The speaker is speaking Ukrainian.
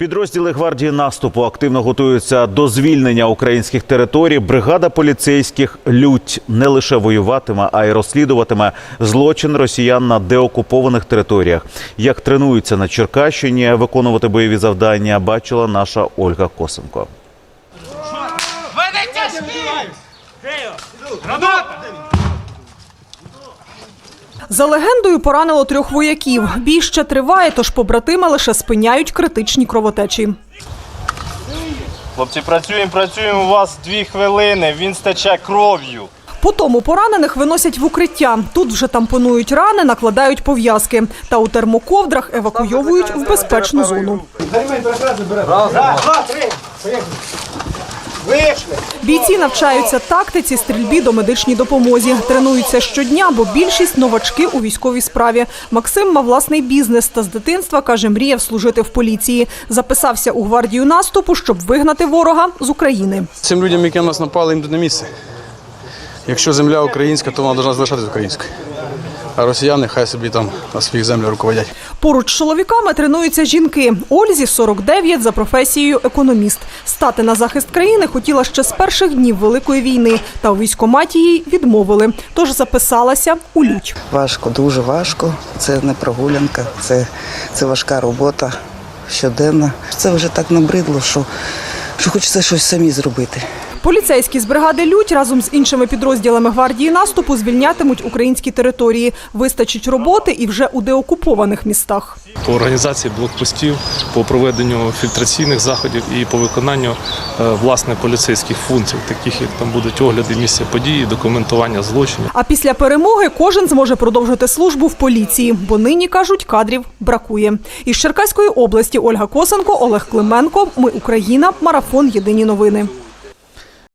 Підрозділи гвардії наступу активно готуються до звільнення українських територій. Бригада поліцейських лють не лише воюватиме, а й розслідуватиме злочин росіян на деокупованих територіях. Як тренуються на Черкащині виконувати бойові завдання, бачила наша Ольга Косенко. Мене тяжкі! За легендою поранило трьох вояків. Бій ще триває, тож побратими лише спиняють критичні кровотечі. Хлопці, працюємо, працюємо. У вас дві хвилини. Він стече кров'ю. По тому поранених виносять в укриття. Тут вже тампонують рани, накладають пов'язки. Та у термоковдрах евакуйовують в безпечну зону. Бійці навчаються тактиці, стрільбі до медичній допомозі. Тренуються щодня, бо більшість новачки у військовій справі. Максим мав власний бізнес та з дитинства каже, мріяв служити в поліції. Записався у гвардію наступу, щоб вигнати ворога з України. Цим людям, які на нас напали, їм тут не місце. Якщо земля українська, то вона повинна залишатися українською. А росіяни хай собі там на своїх землях руководять. Поруч з чоловіками тренуються жінки. Ользі 49 за професією економіст. Стати на захист країни хотіла ще з перших днів Великої війни. Та у військкоматі їй відмовили. Тож записалася у лють. Важко, дуже важко. Це не прогулянка, це, це важка робота щоденна. Це вже так набридло, що, що хочеться щось самі зробити. Поліцейські з бригади Лють разом з іншими підрозділами гвардії наступу звільнятимуть українські території. Вистачить роботи і вже у деокупованих містах. по організації блокпостів, по проведенню фільтраційних заходів і по виконанню е, власне поліцейських функцій, таких як там будуть огляди місця події, документування злочинів. А після перемоги кожен зможе продовжити службу в поліції, бо нині кажуть, кадрів бракує. Із Черкаської області Ольга Косенко, Олег Клименко. Ми Україна. Марафон. Єдині новини.